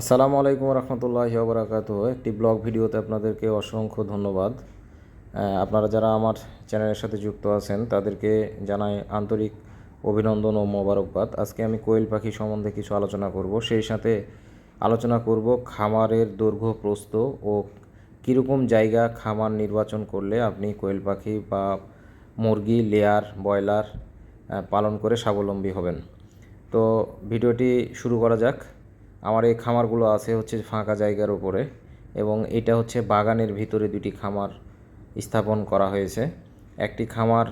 আসসালামু আলাইকুম রহমতুল্লাহ বরাকাত একটি ব্লগ ভিডিওতে আপনাদেরকে অসংখ্য ধন্যবাদ। আপনারা যারা আমার চ্যানেলের সাথে যুক্ত আছেন, তাদেরকে জানাই আন্তরিক অভিনন্দন ও মোবারকবাদ। আজকে আমি কোয়েল পাখি সম্বন্ধে কিছু আলোচনা করব। সেই সাথে আলোচনা করব খামারের দৈর্ঘ্য প্রস্থ ও কীরকম জায়গা খামার নির্বাচন করলে আপনি কোয়েল পাখি বা মুরগি, লেয়ার, ব্রয়লার পালন করে স্বাবলম্বী হবেন। তো ভিডিওটি শুরু করা যাক। আমার এই খামারগুলো আছে হচ্ছে ফাঁকা জায়গার উপরে এবং এটা হচ্ছে বাগানের ভিতরে দুটি খামার স্থাপন করা হয়েছে। একটি খামার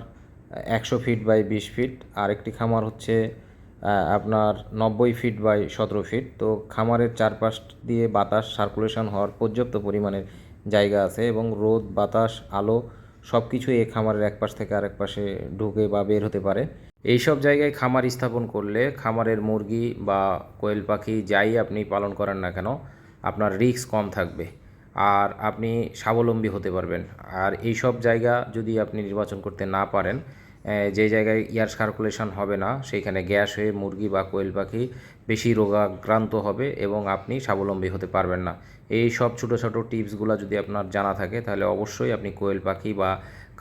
একশো ফিট বাই বিশ ফিট, আর একটি খামার হচ্ছে আপনার নব্বই ফিট বাই সতেরো ফিট। তো খামারের চারপাশ দিয়ে বাতাস সার্কুলেশন হওয়ার পর্যাপ্ত পরিমাণের জায়গা আছে এবং রোদ, বাতাস, আলো সব কিছুই এই খামারের এক পাশ থেকে আরেক পাশে ঢুকে বা বের হতে পারে। এই সব জায়গায় খামার স্থাপন করলে খামারের মুরগি বা কোয়েল পাখি যাই আপনি পালন করেন না কেন, আপনার রিস্ক কম থাকবে আর আপনি স্বাবলম্বী হতে পারবেন। আর এই সব জায়গা যদি আপনি নির্বাচন করতে না পারেন যে জায়গায় এয়ার সার্কুলেশন হবে না, সেইখানে গ্যাস হয়ে মুরগি বা কোয়েল পাখি বেশি রোগাক্রান্ত হবে এবং আপনি স্বাবলম্বী হতে পারবেন না। এই সব ছোটো ছোটো টিপসগুলো যদি আপনার জানা থাকে, তাহলে অবশ্যই আপনি কোয়েল পাখি বা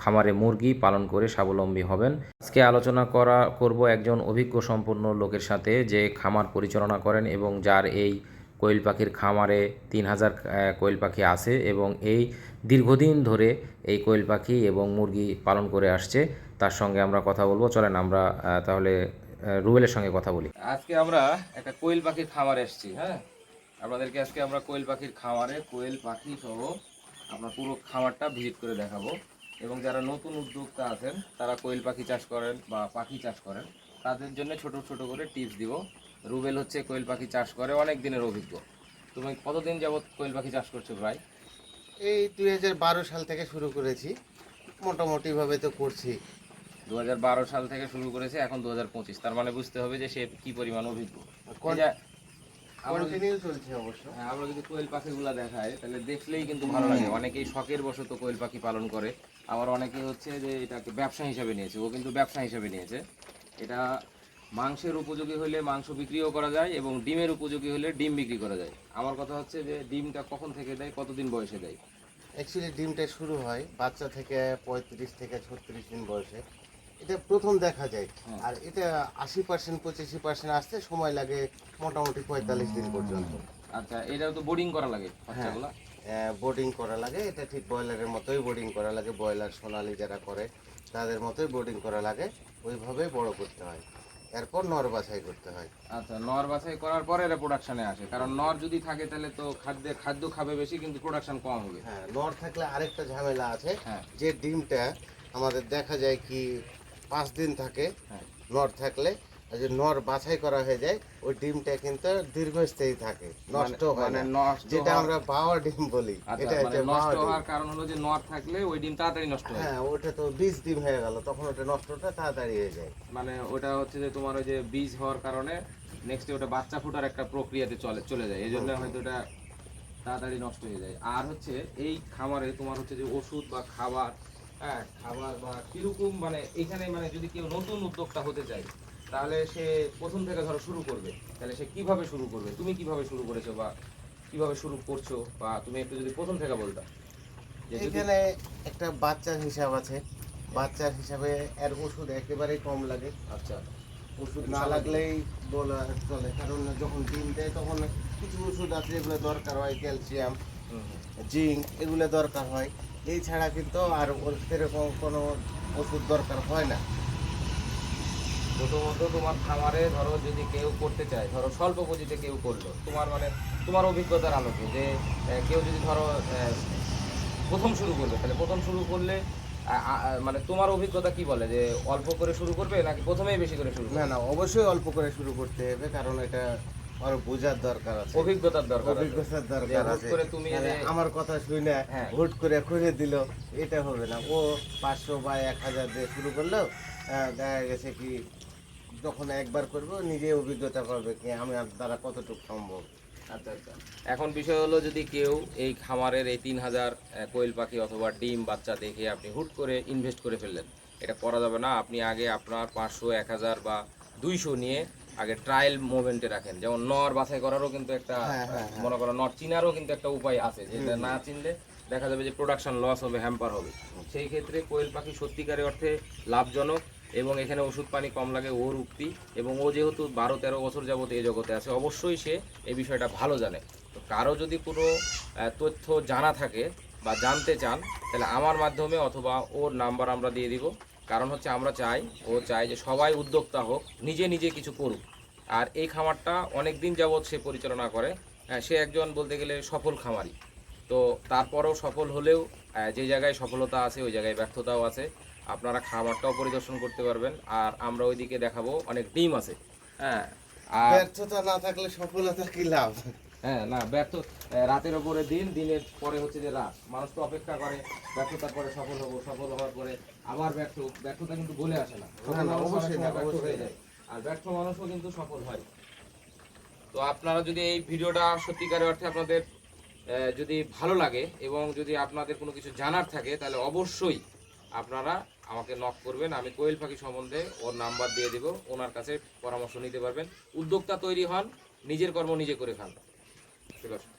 খামারে মুরগি পালন করে স্বাবলম্বী হবেন। আজকে আলোচনা করা, করব একজন অভিজ্ঞ সম্পন্ন লোকের সাথে যে খামার পরিচালনা করেন এবং যার এই কোয়েল পাখির খামারে তিন হাজার কোয়েল পাখি আছে এবং এই দীর্ঘদিন ধরে এই কোয়েল পাখি এবং মুরগি পালন করে আসছে। তার সঙ্গে আমরা কথা বলব। চলেন আমরা তাহলে রুবেলের সঙ্গে কথা বলি। আজকে আমরা একটা কোয়েল পাখির খামারে এসেছি হ্যাঁ? আপনাদেরকে আজকে আমরা কোয়েল পাখির খামারে কোয়েল পাখি সহ আপনার পুরো খামারটা ভিজিট করে দেখাবো। এবং যারা নতুন উদ্যোক্তা আছেন তারা কোয়েল পাখি চাষ করেন বা পাখি চাষ করেন তাদের জন্য ছোট ছোট করে টিপস দিব। রুবেল হচ্ছে কোয়েল পাখি চাষ করে অনেক দিনের অভিজ্ঞ। তুমি কতদিন যাবত কোয়েল পাখি চাষ করছ ভাই? এই দুই হাজার বারো সাল থেকে শুরু করেছি। মোটামুটিভাবে তো করছি। দু হাজার বারো সাল থেকে শুরু করেছে এখন দু তার মানে বুঝতে হবে যে সে কি পরিমাণ অভিজ্ঞ। হ্যাঁ, আমরা যদি কোয়েল পাখিগুলো দেখাই তাহলে দেখলেই কিন্তু ভালো লাগে। অনেকেই শখের বশত কোয়েল পাখি পালন করে। আবার অনেকে হচ্ছে যে এটাকে ব্যবসা হিসাবে নিয়েছে ও কিন্তু ব্যবসা হিসাবে নিয়েছে। এটা মাংসের উপযোগী হলে মাংস বিক্রিও করা যায় এবং ডিমের উপযোগী হলে ডিম বিক্রি করা যায়। আমার কথা হচ্ছে যে ডিমটা কখন থেকে দেয় কতদিন বয়সে দেয়? অ্যাকচুয়ালি ডিমটা শুরু হয় বাচ্চা থেকে পঁয়ত্রিশ থেকে ছত্রিশ দিন বয়সে। এটা প্রথম দেখা যায়। হ্যাঁ। আর এটা আশি পার্সেন্ট পঁচাশি পার্সেন্ট আসতে সময় লাগে মোটামুটি পঁয়তাল্লিশ দিন পর্যন্ত। আচ্ছা এটাও তো বোর্ডিং করা লাগে বাচ্চাগুলো? বোর্ডিং করা লাগে। এটা ঠিক ব্রয়লারের মতোই বোর্ডিং করা লাগে। ব্রয়লার সোনালি যারা করে তাদের মতোই বোর্ডিং করা লাগে। ওইভাবেই বড় করতে হয়। এরপর নর বাছাই করতে হয়। আচ্ছা নর বাছাই করার পরে এরা প্রোডাকশনে আসে। কারণ নর যদি থাকে তাহলে তো খাদ্যে খাদ্য খাবে বেশি কিন্তু প্রোডাকশন কম হবে। হ্যাঁ নর থাকলে আরেকটা ঝামেলা আছে। হ্যাঁ। যে ডিমটা আমাদের দেখা যায় কি পাঁচ দিন থাকে নর থাকলে। যে নর বাছাই করা হয়ে যায় ওই ডিমটা কিন্তু দীর্ঘস্থায়ী থাকে নষ্ট হয় মানে না। যেটা আমরা বাওয়া ডিম বলি আচ্ছা, এটা মানে হচ্ছে নষ্ট হওয়ার কারণ হলো যে নর থাকলে ওই ডিম তাড়াতাড়ি নষ্ট হয় হ্যাঁ ওটা তো বীজ ডিম হয়ে গেল তখন ওটা নষ্টটা তাড়াতাড়ি হয়ে যায়। মানে ওটা হচ্ছে যে তোমার ওই যে বীজ হওয়ার কারণে নেক্সট ওটা বাচ্চা ফুটার একটা প্রক্রিয়াতে চলে চলে যায়। এই জন্য হয়তো ওটা তাড়াতাড়ি নষ্ট হয়ে যায়। আর হচ্ছে এই খামারে তোমার হচ্ছে যে ওষুধ বা খাবার হ্যাঁ খাবার বা কীরকম মানে এখানে মানে যদি কেউ নতুন উদ্যোক্তা হতে চায় তাহলে সে প্রথম থেকে ধরো শুরু করবে। তাহলে সে কীভাবে শুরু করবে? তুমি কীভাবে শুরু করেছ বা কীভাবে শুরু করছ? বা তুমি একটু যদি প্রথম থেকে বলতা। এখানে একটা বাচ্চার হিসাব আছে। বাচ্চার হিসাবে এর ওষুধ একেবারেই কম লাগে। আচ্ছা। ওষুধ না লাগলেই বলা চলে। কারণ যখন ডিম দেয় তখন কিছু ওষুধ আছে যেগুলো দরকার হয় ক্যালসিয়াম। জিঙ্ক এগুলো দরকার হয়। এই ছাড়া কিন্তু আর ওর সেরকম কোনো ওষুধ দরকার হয় না। প্রথমত তোমার খামারে ধরো যদি কেউ করতে চায় ধরো স্বল্প পুঁজিতে কেউ করল তোমার মানে তোমার অভিজ্ঞতার আলোকে যে কেউ যদি ধরো প্রথম শুরু করবে তাহলে প্রথম শুরু করলে মানে তোমার অভিজ্ঞতা কি বলে? যে অল্প করে শুরু করবে নাকি প্রথমেই বেশি করে শুরু না না অবশ্যই অল্প করে শুরু করতে হবে কারণ এটা আরও বোঝার দরকার আছে। অভিজ্ঞতার দরকার অভিজ্ঞতার দরকার আছে। করে তুমি আমার কথা শুনে হ্যাঁ। হুট করে খুঁজে দিল এটা হবে না। ও পাঁচশো বা এক হাজার দিয়ে শুরু করলেও আহ, দেখা গেছে কি যখন একবার করব নিজে অভিজ্ঞতা পাবে কি আমি দ্বারা কতটুকু সম্ভব। আচ্ছা আচ্ছা। এখন বিষয় হলো যদি কেউ এই খামারের এই তিন হাজার কোয়েল পাখি অথবা ডিম বাচ্চা দেখে আপনি হুট করে ইনভেস্ট করে ফেললেন এটা করা যাবে না। আপনি আগে আপনার পাঁচশো এক হাজার বা দুইশো নিয়ে আগে ট্রায়াল মুভমেন্টে রাখেন। যেমন নর বাছাই করারও কিন্তু একটা হ্যাঁ, হ্যাঁ, হ্যাঁ। মনে করো নর চিনারও কিন্তু একটা উপায় আছে যেটা না চিনলে দেখা যাবে যে প্রোডাকশন লস হবে হ্যাম্পার হবে। সেই ক্ষেত্রে কোয়েল পাখি সত্যিকারের অর্থে লাভজনক এবং এখানে ওষুধ পানি কম লাগে ওর উক্তি এবং ও যেহেতু বারো তেরো বছর যাবত এই জগতে আছে অবশ্যই সে এই বিষয়টা ভালো জানে। তো কারও যদি কোনো তথ্য জানা থাকে বা জানতে চান তাহলে আমার মাধ্যমে অথবা ওর নাম্বার আমরা দিয়ে দিব। কারণ হচ্ছে আমরা চাই ও চাই যে সবাই উদ্যোক্তা হোক নিজে নিজে কিছু করুক। আর এই খামারটা অনেক দিন যাবৎ সে পরিচালনা করে। সে একজন বলতে গেলে সফল খামারি। তো তারপরেও সফল হলেও যে জায়গায় সফলতা আছে ওই জায়গায় ব্যর্থতাও আছে। আপনারা খামারটাও পরিদর্শন করতে পারবেন। আর আমরা ওইদিকে দেখাবো অনেক ডিম আছে। হ্যাঁ। আর ব্যর্থতা না থাকলে সফলতা কি লাভ? হ্যাঁ না ব্যর্থ রাতের ওপরে দিন দিনের পরে হচ্ছে যে রাত। মানুষ তো অপেক্ষা করে ব্যর্থতার পরে সফল হব সফল হওয়ার পরে আবার ব্যর্থ ব্যর্থতা কিন্তু বলে আসে না। মানুষ অবশ্যই ব্যর্থ হয়ে যায়। আর ব্যর্থ মানুষও কিন্তু সফল হয়। তো আপনারা যদি এই ভিডিওটা সত্যিকারের অর্থে আপনাদের যদি ভালো লাগে এবং যদি আপনাদের কোনো কিছু জানার থাকে তাহলে অবশ্যই আপনারা আমাকে নক করবেন। আমি কোয়েল পাখি সম্বন্ধে ওর নাম্বার দিয়ে দেব। ওনার কাছে পরামর্শ নিতে পারবেন। উদ্যোক্তা তৈরি হন নিজের কর্ম নিজে করে খান। ঠিক আছে